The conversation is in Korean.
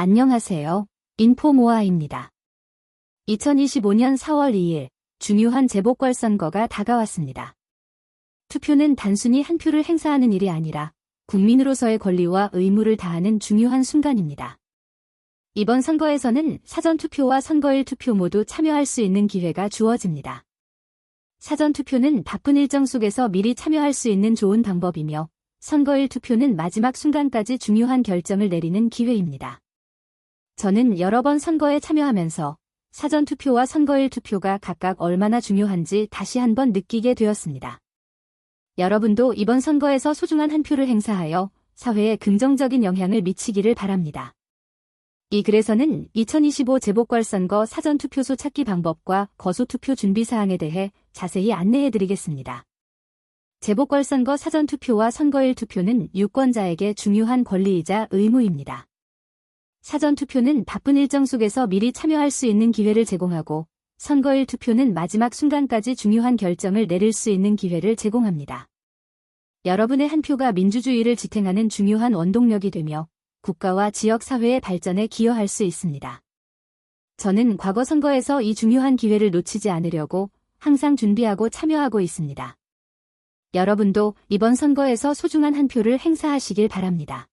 안녕하세요. 인포모아입니다. 2025년 4월 2일 중요한 재보궐 선거가 다가왔습니다. 투표는 단순히 한 표를 행사하는 일이 아니라 국민으로서의 권리와 의무를 다하는 중요한 순간입니다. 이번 선거에서는 사전투표와 선거일 투표 모두 참여할 수 있는 기회가 주어집니다. 사전투표는 바쁜 일정 속에서 미리 참여할 수 있는 좋은 방법이며 선거일 투표는 마지막 순간까지 중요한 결정을 내리는 기회입니다. 저는 여러 번 선거에 참여하면서 사전투표와 선거일 투표가 각각 얼마나 중요한지 다시 한번 느끼게 되었습니다. 여러분도 이번 선거에서 소중한 한 표를 행사하여 사회에 긍정적인 영향을 미치기를 바랍니다. 이 글에서는 2025 재보궐선거 사전투표소 찾기 방법과 거소투표 준비사항에 대해 자세히 안내해드리겠습니다. 재보궐선거 사전투표와 선거일 투표는 유권자에게 중요한 권리이자 의무입니다. 사전 투표는 바쁜 일정 속에서 미리 참여할 수 있는 기회를 제공하고 선거일 투표는 마지막 순간까지 중요한 결정을 내릴 수 있는 기회를 제공합니다. 여러분의 한 표가 민주주의를 지탱하는 중요한 원동력이 되며 국가와 지역 사회의 발전에 기여할 수 있습니다. 저는 과거 선거에서 이 중요한 기회를 놓치지 않으려고 항상 준비하고 참여하고 있습니다. 여러분도 이번 선거에서 소중한 한 표를 행사하시길 바랍니다.